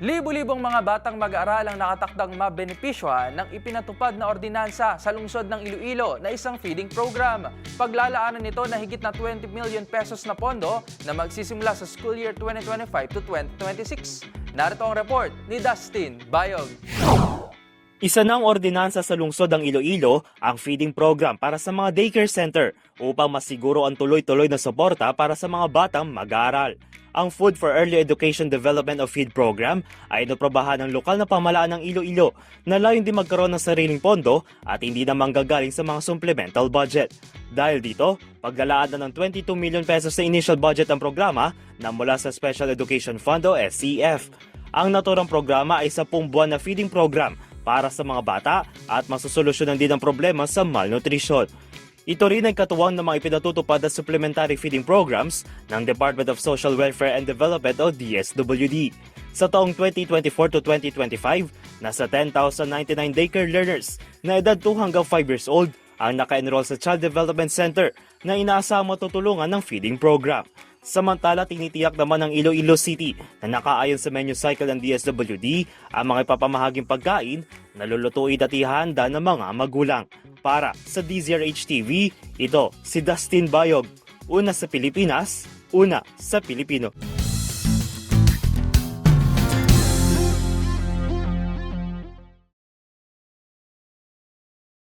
Libo-libong mga batang mag-aaral ang nakatakdang mabenepisyohan ng ipinatupad na ordinansa sa lungsod ng Iloilo na isang feeding program. Paglalaanan nito na higit na 20 million pesos na pondo na magsisimula sa school year 2025 to 2026. Narito ang report ni Dustin Bayog. Isa ng ordinansa sa lungsod ng Iloilo ang feeding program para sa mga daycare center upang masiguro ang tuloy-tuloy na suporta para sa mga batang mag-aaral. Ang Food for Early Education Development of Feed Program ay inaprobahan ng lokal na pamalaan ng Iloilo na layon din magkaroon ng sariling pondo at hindi na manggagaling sa mga supplemental budget. Dahil dito, paglalaan na ng 22 million pesos sa initial budget ang programa na mula sa Special Education Fund o SCF. Ang naturang programa ay 10 buwan na feeding program para sa mga bata at masusolusyonan din ang problema sa malnutrition. Ito rin ay katuwang ng mga ipinatutupad na supplementary feeding programs ng Department of Social Welfare and Development o DSWD. Sa taong 2024 to 2025, nasa 10,099 daycare learners na edad 2 hanggang 5 years old ang naka-enroll sa Child Development Center na inaasang matutulungan ng feeding program. Samantala, tinitiyak naman ng Iloilo City na nakaayon sa menu cycle ng DSWD ang mga ipapamahaging pagkain na lulutuin at ihanda ng mga magulang. Para sa DZRH TV, ito si Dustin Bayog. Una sa Pilipinas, una sa Pilipino.